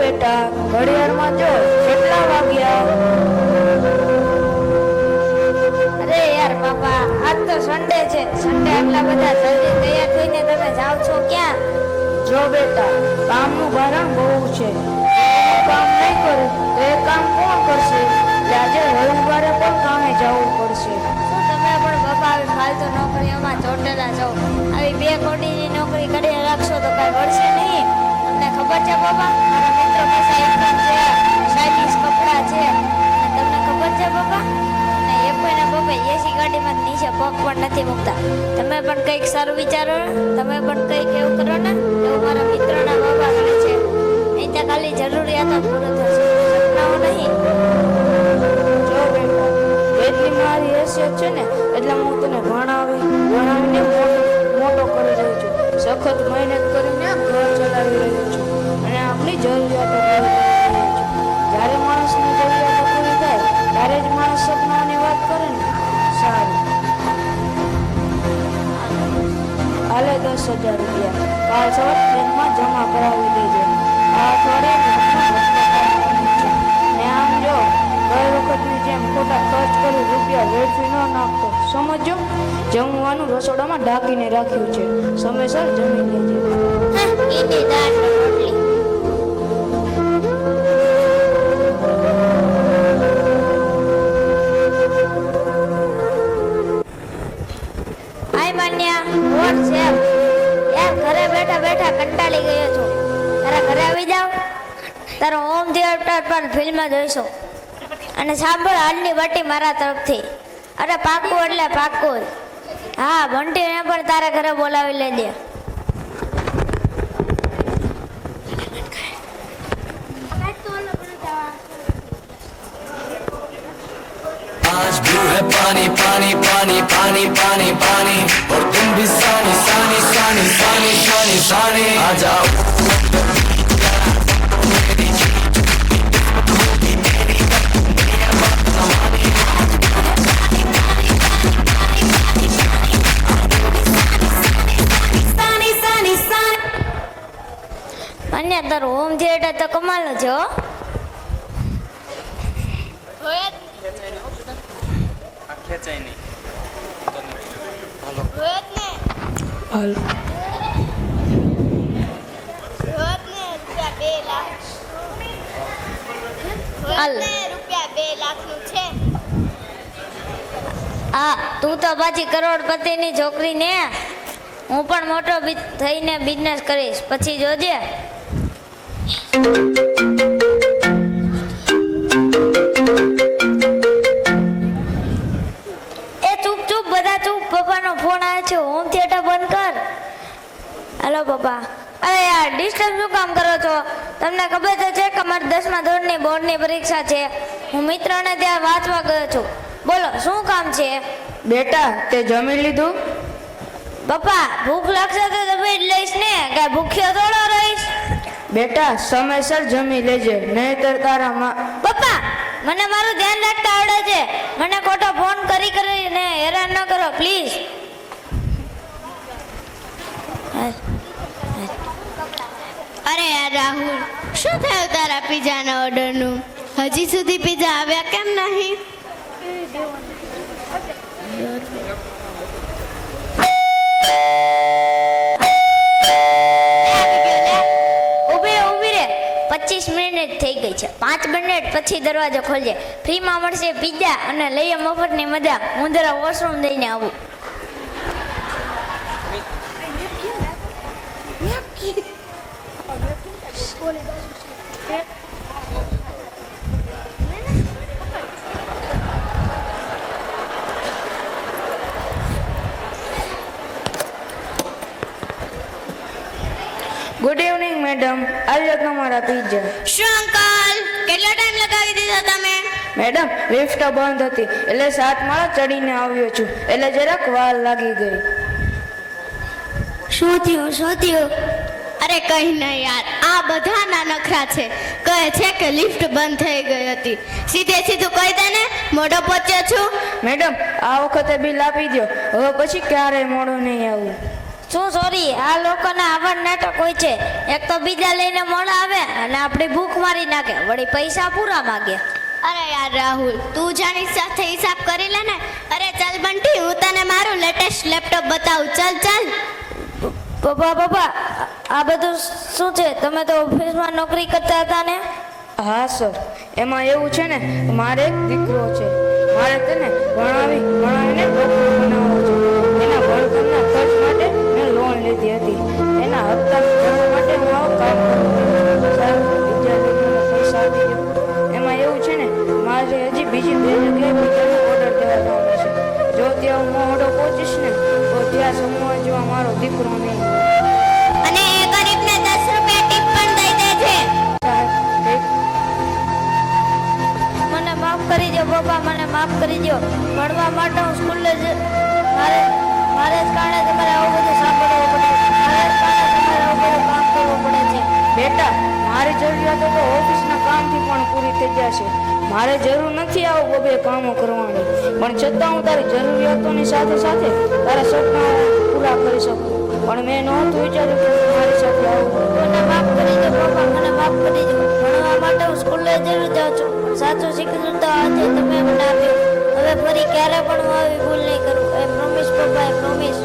બેટા, ઘડિયાળમાં જો કેટલા વાગ્યા? અરે યાર બાપા, આજ તો સન્ડે છે. સન્ડે આટલા બધા જલ્દી તૈયાર થઈને તમે જાઓ છો ક્યાં? જો બેટા, કામનું ભારણ બહુ છે. કામ નહીં કરું, તો એ કામ કોણ કરશે? આજે રવિવારે પણ કામે જવું પડશે. તમે પણ બાપા, આવી ફાલતુ નોકરીઓમાં ચોટેલા જાઓ આવી બે કોટીની નોકરી કરી રાખશો તો કઈ વળશે નહીં? ખબર છે બાબા? મારા મિત્રો પાસે ઇન્કમ છે સાઇટિસ કપડાં છે. તમને ખબર છે બાબા? અને એ કોઈને બાબા એસી ગાડીમાં નીચે પગ પણ નથી મૂકતા. તમે પણ કંઈક સારું વિચારો, તમે પણ કંઈક એવું કરો ને, એવું મારા મિત્રના બાબા કરે છે. નહીં તો ખાલી જરૂરિયાતો પૂરો થશે. અને જરૂરિયાતો જ્યારે માણસની જરૂરિયાતો પૂરી થાય, ત્યારે જ માણસ સપનાની વાત કરે ને. સારું. હાલે દસ હજાર રૂપિયા. કાલ સવાર બેંકમાં જમા કરાવી દેજો. આ અઠવાડિયે ને આમ જો ગઈ વખતની જેમ ખોટા ખર્ચ કરી રૂપિયા વેડફી ન નાખતો. સમજો જમવાનું રસોડામાં ઢાંકીને રાખ્યું છે. સમયસર જમી લેજે. યાર ઘરે બેઠા બેઠા કંટાળી ગયો છું. તારા ઘરે આવી જાવ તારો હોમ થિયેટર પર ફિલ્મ જોઈશું. અને સાંભળ હાલની બટ્ટી મારા તરફથી. અરે પાક્કું એટલે પાક્કું હા બંટીને પણ તારા ઘરે બોલાવી લેજે. पानी पानी पानी पानी पानी पानी और तुम भी सानी सानी सानी सानी सानी सानी आ जाओ અને તારું હોમ થિયેટર તો કમાલનું છે હો ખેંચાય નહીં. હાલ. હા તું તો પાછી કરોડપતિની છોકરી ને હું પણ મોટો બિ- થઈને બિઝનેસ કરીશ. પછી જોજે. તમને ખબર તો છે કે મારી દસમા ધોરણની બોર્ડની પરીક્ષા છે. હું મિત્રોને ત્યાં વાંચવા ગયો છું. બોલો શું કામ છે? બેટા તે જમી લીધું? પપ્પા ભૂખ લાગશે તો તમે જ લઈશ ને. કે ભૂખ્યો થોડો રહીશ. બેટા સમયસર જમી લેજે નહીતર તારા માં પપ્પા મને મારું ધ્યાન રાખતા આવડે છે. મને ખોટો ફોન કરી કરીને હેરાન ન કરો પ્લીઝ અરે યાર રાહુલ, શું થયું તારા પિઝાના ઓર્ડરનું? હજી સુધી પિઝા આવ્યા કેમ નહીં? પચીસ મિનિટ થઈ ગઈ છે. પાંચ મિનિટ પછી દરવાજો ખોલજે. ફ્રીમાં મળશે પિઝા અને લઈએ મફતની મજા. હું જરા વોશરૂમ જઈને આવું. ગુડ ઇવનિંગ મેડમ આજે તમારા પિઝા શું અંકલ કેટલો ટાઈમ લગાવી દીધો તમે? મેડમ લિફ્ટ બંધ હતી. એટલે સાત માળા ચડીને આવ્યો છું. એટલે જરાક વાર લાગી ગઈ. શું થયું શું થયું? અરે કઈ નહીં યાર આ બધાના નખરા છે. કહે છે કે લિફ્ટ બંધ થઈ ગઈ હતી. સીધે સીધું કહી દે ને મોઢો પહોંચ્યો છું. મેડમ આ વખતે બિલ આપી દો હવે પછી ક્યારેય મોડું નહીં આવું? શું સોરી આ લોકોના આવા નાટક હોય છે. એક તો બીજા લઈને મોડા આવે અને આપણી ભૂખ મારી નાખે વળી પૈસા પૂરા માગે. અરે યાર રાહુલ તું જાણી સાથે હિસાબ કરી લે ને? અરે ચાલ બંટી હું તને મારું લેટેસ્ટ લેપટોપ બતાવું. ચાલ ચાલ. પપ્પા પપ્પા, આ બધું શું છે? તમે તો ઓફિસમાં નોકરી કરતા હતા ને? હા, સર. એમાં એવું છે ને, મારે એક દીકરો છે. મારે તેને ભણાવી, ભણાવીને બનાવવો છે. એના ભણતરના ખર્ચ માટે મેં લોન લીધી હતી. એના હપ્તા માટે હું કામ કરું પપ્પા મને માફ કરી દો ભણવા માટે હું સ્કૂલે જ મારે મારે જ કારણે તમારે આવું બધું સાંભળવું પડે મારે જ કારણે તમારે આવું બધું કામ કરવું પડે છે. બેટા, મારી જરૂરિયાતો તો ઓફિસના કામથી પણ પૂરી થઈ જશે મારે જરૂર નથી આવું બબે કામો કરવાની. પણ છતાં હું તારી જરૂરિયાતોની સાથે સાથે તારા સપના પૂરા કરી શકું. પણ મેં નહોતું વિચાર્યું કે મારી આવું. મને માફ કરી દો પપ્પા મને માફ કરી દો ભણવા માટે હું સ્કૂલે જરૂર જાઉં છું. સાચું શીખતા આજે તમે મને આપ્યું હવે ફરી ક્યારે પણ હું આવી ભૂલ નહીં કરું. એ પ્રોમિસ પપ્પા એ પ્રોમિસ